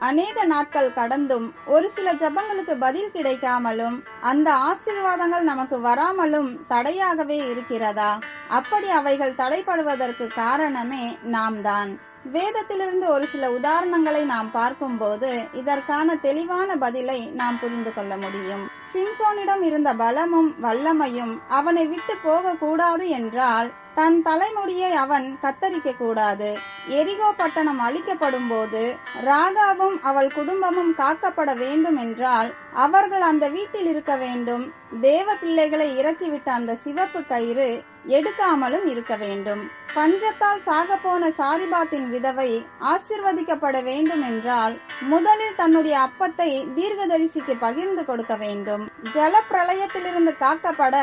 அநேக நாட்கள் கடந்தும் ஒரு சில ஜபங்களுக்கு பதில் கிடைக்காமலும் அந்த ஆசீர்வாதங்கள் நமக்கு வராமலும் தடையாகவே இருக்கிறதா? அப்படி அவைகள் தடைப்படுவதற்கு காரணமே நாம் தான் வேதத்திலிருந்து ஒரு சில உதாரணங்களை நாம் பார்க்கும்போது இதற்கான தெளிவான பதிலை நாம் புரிந்து கொள்ள முடியும். சிம்சோனிடம் இருந்த பலமும் வல்லமையும் அவனை விட்டு போக கூடாது என்றால் தன் தலைமுடியை அவன் கத்தரிக்க கூடாது எரிகோ பட்டணம் அழிக்கப்படும் போது ராகாவும் அவள் குடும்பமும் காக்கப்பட வேண்டும் என்றால் அவர்கள் அந்த வீட்டில் இருக்க வேண்டும். தேவ பிள்ளைகளை இறக்கிவிட்ட அந்த சிவப்பு கயிறு எடுக்காமலும் இருக்க வேண்டும். பஞ்சத்தால் சாக போன சாரிபாத்தின் விதவை ஆசிர்வதிக்கப்பட வேண்டும் என்றால் முதலில் தன்னுடைய அப்பத்தை தீர்க்கதரிசிக்கு பகிர்ந்து கொடுக்க வேண்டும். ஜல பிரளயத்திலிருந்து காக்கப்பட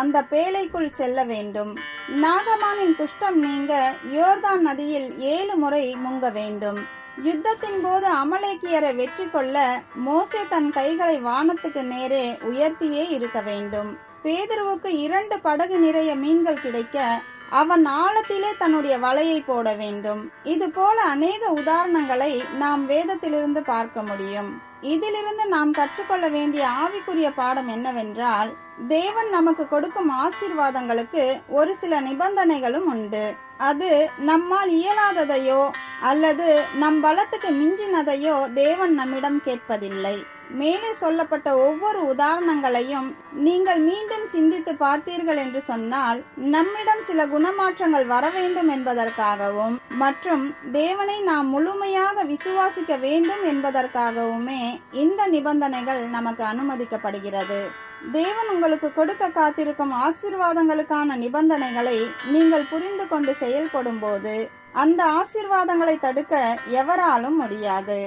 அந்த பேழைக்குள் செல்ல வேண்டும். நாகமானின் குஷ்டம் நீங்க யோர்தான் நதியில் ஏழு முறை முங்க வேண்டும். யுத்தத்தின் போது அமலேக்கியரை வெற்றி கொள்ள மோசே தன் கைகளை வானத்துக்கு நேரே உயர்த்தியே இருக்க வேண்டும். பேதுருவுக்கு இரண்டு படகு நிறைய மீன்கள் கிடைக்க அவன் ஆழத்திலே தன்னுடைய வலையை போட வேண்டும். இது போல அநேக உதாரணங்களை நாம் வேதத்திலிருந்து பார்க்க முடியும். இதிலிருந்து நாம் கற்றுக்கொள்ள வேண்டிய ஆவிக்குரிய பாடம் என்னவென்றால் தேவன் நமக்கு கொடுக்கும் ஆசீர்வாதங்களுக்கு ஒரு சில நிபந்தனைகளும் உண்டு. அது நம்மால் இயலாததையோ அல்லது நம் பலத்துக்கு மிஞ்சினதையோ தேவன் நம்மிடம் கேட்பதில்லை. மேலே சொல்லப்பட்ட ஒவ்வொரு உதாரணங்களையும் நீங்கள் மீண்டும் சிந்தித்து பார்த்தீர்கள் என்று சொன்னால் நம்மிடம் சில குணமாற்றங்கள் வர வேண்டும் என்பதற்காகவும் மற்றும் தேவனை நாம் முழுமையாக விசுவாசிக்க வேண்டும் என்பதற்காகவுமே இந்த நிபந்தனைகள் நமக்கு அனுமதிக்கப்படுகிறது. தேவன் உங்களுக்கு கொடுக்க காத்திருக்கும் ஆசீர்வாதங்களுக்கான நிபந்தனைகளை நீங்கள் புரிந்து கொண்டு செயல்படும் போது அந்த ஆசீர்வாதங்களை தடுக்க எவராலும் முடியாது.